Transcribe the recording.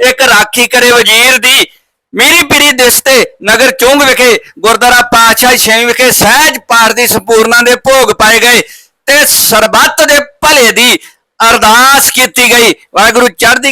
ਇੱਕ ਰਾਖੀ ਕਰੇ ਵਜ਼ੀਰ ਦੀ। ਮੇਰੀ ਪੀੜੀ ਦਿਸਤੇ ਨਗਰ ਚੁੰਗ ਵਿਖੇ, ਗੁਰਦੁਆਰਾ ਪਾਤਸ਼ਾਹ ਛੇਵੀਂ ਵਿਖੇ ਸਹਿਜ ਪਾਠ ਦੀ ਸੰਪੂਰਨਾ ਦੇ ਭੋਗ ਪਾਏ ਗਏ ਤੇ ਸਰਬੱਤ ਦੇ ਭਲੇ ਦੀ ਅਰਦਾਸ ਕੀਤੀ ਗਈ। ਵਾਹਿਗੁਰੂ ਚੜ੍ਹਦੀ